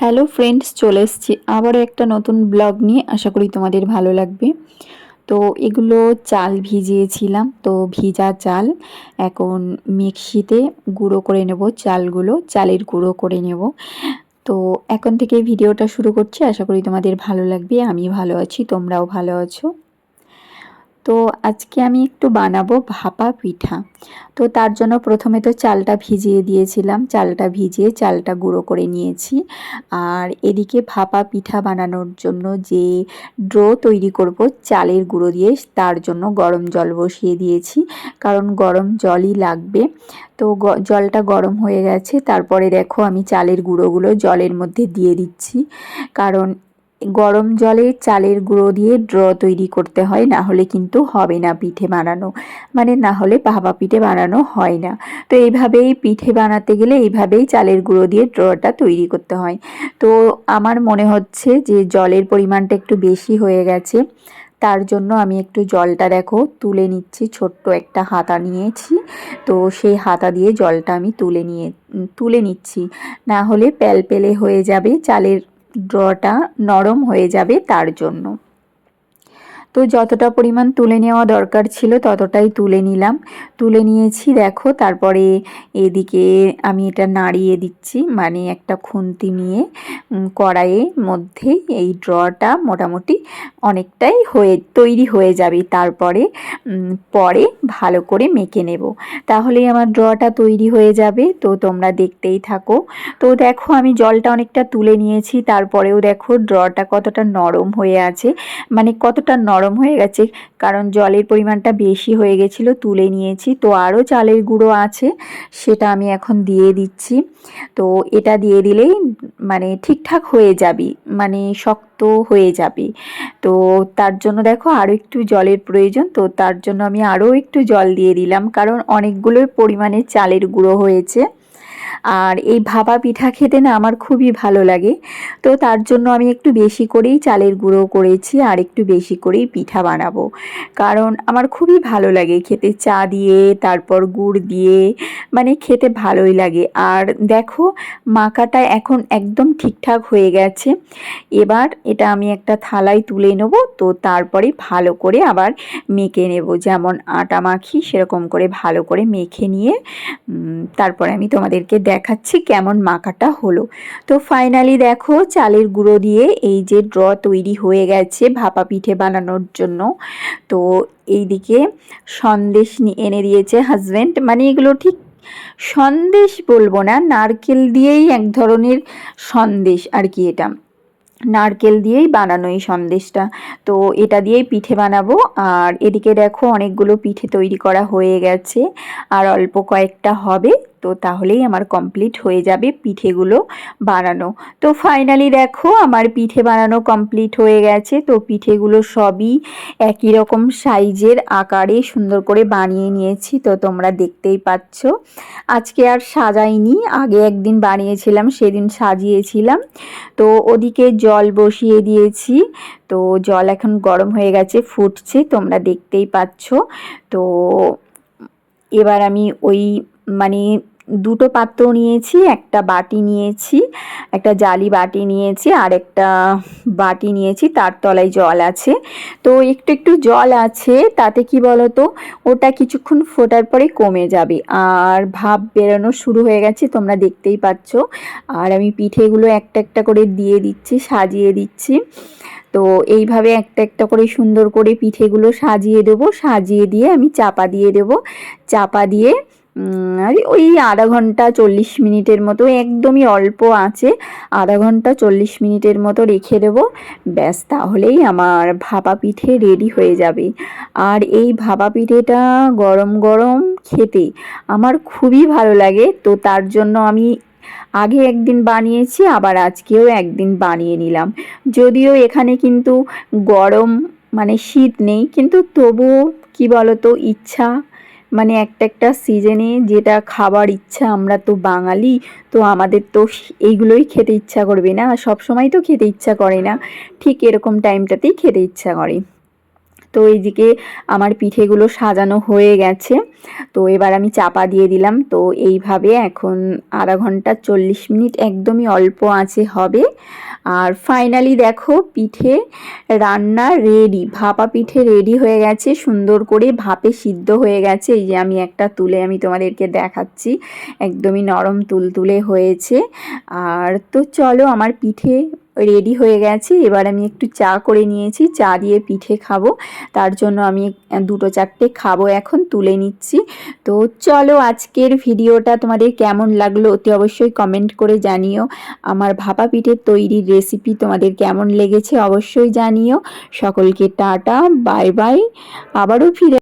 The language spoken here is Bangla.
হ্যালো ফ্রেন্ডস চলে এসছি আবারও একটা নতুন ব্লগ নিয়ে। আশা করি তোমাদের ভালো লাগবে। তো এগুলো চাল ভিজিয়েছিলাম। তো ভিজা চাল। এখন মিক্সিতে গুঁড়ো করে নেব চালগুলো। চালের গুঁড়ো করে নেব। তো এখন থেকে ভিডিওটা শুরু করছি। আশা করি তোমাদের ভালো লাগবে। আমি ভালো আছি, তোমরাও ভালো আছো। তো আজকে আমি একটু বানাবো ভাপা পিঠা। তো তার জন্য প্রথমে তো চালটা ভিজিয়ে দিয়েছিলাম। চালটা ভিজিয়ে চালটা গুঁড়ো করে নিয়েছি। আর এদিকে ভাপা পিঠা বানানোর জন্য যে ড্রো তৈরি করব চালের গুঁড়ো দিয়ে, তার জন্য গরম জল বসিয়ে দিয়েছি। কারণ গরম জলই লাগবে। তো জলটা গরম হয়ে গেছে। তারপরে দেখো আমি চালের গুঁড়োগুলো জলের মধ্যে দিয়ে দিচ্ছি। কারণ গরম জলে চালের গুঁড়ো দিয়ে ড্র তৈরি করতে হয়, না হলে কিন্তু হবে না পিঠে বানানো। মানে না হলে ভাপা পিঠে বানানো হয় না। তো এইভাবেই পিঠে বানাতে গেলে এইভাবেই চালের গুঁড়ো দিয়ে ড্রটা তৈরি করতে হয়। তো আমার মনে হচ্ছে যে জলের পরিমাণটা একটু বেশি হয়ে গেছে, তার জন্য আমি একটু জলটা দেখো, তুলে নিচ্ছি, ছোট্ট একটা হাতা নিয়েছি। তো সেই হাতা দিয়ে জলটা আমি তুলে নিয়ে, তুলে নিচ্ছি। না হলে প্যালপেলে হয়ে যাবে চালের ড্রটা নরম হয়ে যাবে তার জন্য। তো যতটা পরিমাণ তুলে নেওয়া দরকার ছিল ততটাই তুলে নিলাম। তুলে নিয়েছি, দেখো, তারপরে এদিকে আমি এটা নাড়িয়ে দিচ্ছি মানে একটা খুন্তি নিয়ে কড়াইয়ের মধ্যে এই ড্রটা মোটামুটি অনেকটাই হয়ে, তৈরি হয়ে যাবে। তারপরে পরে ভালো করে মেখে নেব। তাহলেই আমার ড্রটা তৈরি হয়ে যাবে, তো তোমরা দেখতেই থাকো। তো দেখো, আমি জলটা অনেকটা তুলে নিয়েছি, তারপরেও দেখো ড্রটা কতটা নরম হয়ে আছে মানে কতটা নরম নরম হয়ে গেছে, কারণ জলের পরিমাণটা বেশি হয়ে গেছিল, তুলে নিয়েছি। তো আরও চালের গুঁড়ো আছে, সেটা আমি এখন দিয়ে দিচ্ছি। তো এটা দিয়ে দিলেই মানে ঠিকঠাক হয়ে যাবে মানে শক্ত হয়ে যাবে। তো তার জন্য দেখো আরও একটু জলের প্রয়োজন, তো তার জন্য আমি আরও একটু জল দিয়ে দিলাম, কারণ অনেকগুলোই পরিমাণে চালের গুঁড়ো হয়েছে। আর এই ভাপা পিঠা খেতে না আমার খুবই ভালো লাগে। তো তার জন্য আমি একটু বেশি করেই চালের গুঁড়ো করেছি আর একটু বেশি করেই পিঠা বানাবো। কারণ আমার খুবই ভালো লাগে খেতে। চা দিয়ে, তারপর গুড় দিয়ে মানে খেতে ভালোই লাগে। আর দেখো, মাখাটা এখন একদম ঠিকঠাক হয়ে গেছে। এবার এটা আমি একটা থালায় তুলে নেব। তো তারপরে ভালো করে আবার মেখে নেব। যেমন আটা মাখি সেরকম করে ভালো করে মেখে নিয়ে তারপরে আমি তোমাদেরকে দেখাচ্ছি কেমন মাখাটা হলো। তো ফাইনালি দেখো চালের গুঁড়ো দিয়ে এই যে ড্র তৈরি হয়ে গেছে ভাপা পিঠে বানানোর জন্য। তো এই দিকে সন্দেশ এনে দিয়েছে হাজব্যান্ড মানে এগুলো ঠিক সন্দেশ বলব না, নারকেল দিয়েই এক ধরনের সন্দেশ আর কি এটা। নারকেল দিয়েই বানানো এই সন্দেশটা। তো এটা দিয়েই পিঠে বানাবো। আর এদিকে দেখো অনেকগুলো পিঠে তৈরি করা হয়ে গেছে। আর অল্প কয়েকটা হবে। তো তাহলেই আমার কমপ্লিট হয়ে যাবে পিঠেগুলো বানানো। তো ফাইনালি দেখো আমার পিঠে বানানো কমপ্লিট হয়ে গেছে। তো পিঠেগুলো সবই একই রকম সাইজের আকারে সুন্দর করে বানিয়ে নিয়েছি, তো তোমরা দেখতেই পাচ্ছ। আজকে আর সাজাইনি, আগে একদিন বানিয়েছিলাম, সেদিন সাজিয়েছিলাম। তো ওদিকে জল বসিয়ে দিয়েছি। তো জল এখন গরম হয়ে গেছে, ফুটছে, তোমরা দেখতেই পাচ্ছ। তো এবার আমি ওই মানে দুটো পাত্র নিয়েছি, একটা বাটি নিয়েছি, একটা জালি বাটি নিয়েছি আর একটা বাটি নিয়েছি, তার তলায় জল আছে। তো একটু একটু জল আছে, তাতে কি বলতো, ওটা কিছুক্ষণ ফোটার পরে কমে যাবে। আর ভাব বেরোনো শুরু হয়ে গেছে, তোমরা দেখতেই পাচ্ছ। আর আমি পিঠেগুলো একটা একটা করে দিয়ে দিচ্ছি, সাজিয়ে দিচ্ছি। তো এইভাবে একটা একটা করে সুন্দর করে পিঠেগুলো সাজিয়ে দেবো, সাজিয়ে দিয়ে আমি চাপা দিয়ে দেবো। চাপা দিয়ে ওই আধা ঘণ্টা চল্লিশ মিনিটের মতো, একদমই অল্প আছে। আধা ঘণ্টা চল্লিশ মিনিটের মতো রেখে দেব। ব্যাস, তাহলেই আমার ভাপা পিঠে রেডি হয়ে যাবে। আর এই ভাপা পিঠেটা গরম গরম খেতে আমার খুবই ভালো লাগে। তো তার জন্য আমি আগে একদিন বানিয়েছি, আবার আজকেও একদিন বানিয়ে নিলাম। যদিও এখানে কিন্তু গরম মানে শীত নেই, কিন্তু তবুও কি বলতো, ইচ্ছা মানে একটা একটা সিজনে যেটা খাবার ইচ্ছা আমরা তো বাঙালি, তো আমাদের তো এইগুলোই খেতে ইচ্ছা করবে না। সব সময় তো খেতে ইচ্ছা করে না। ঠিক এরকম টাইমটাতেই খেতে ইচ্ছা করে। তো এইদিকে আমার পিঠেগুলো সাজানো হয়ে গেছে। তো এবার আমি চাপা দিয়ে দিলাম। তো এইভাবে এখন আধা ঘণ্টা চল্লিশ মিনিট একদমই অল্প আছে হবে। আর ফাইনালি দেখো পিঠে রান্না রেডি ভাপা পিঠে রেডি হয়ে গেছে। সুন্দর করে ভাপে সিদ্ধ হয়ে গেছে। এই যে আমি একটা তুলে আমি তোমাদেরকে দেখাচ্ছি। একদমই নরম তুলতুলে হয়েছে। আর তো চলো আমার পিঠে রেডি হয়ে গেছে। এবার আমি একটু চা করে নিয়েছি। চা দিয়ে পিঠে খাব। তার জন্য আমি দুটো চারটে খাব এখন, তুলে নিচ্ছি। তো চলো আজকের ভিডিওটা তোমাদের কেমন লাগল অতি অবশ্যই কমেন্ট করে জানিও। আমার ভাপা পিঠের তৈরির রেসিপি তোমাদের কেমন লেগেছে অবশ্যই জানিও। সকলকে টাটা বাই বাই আবারও ফিরে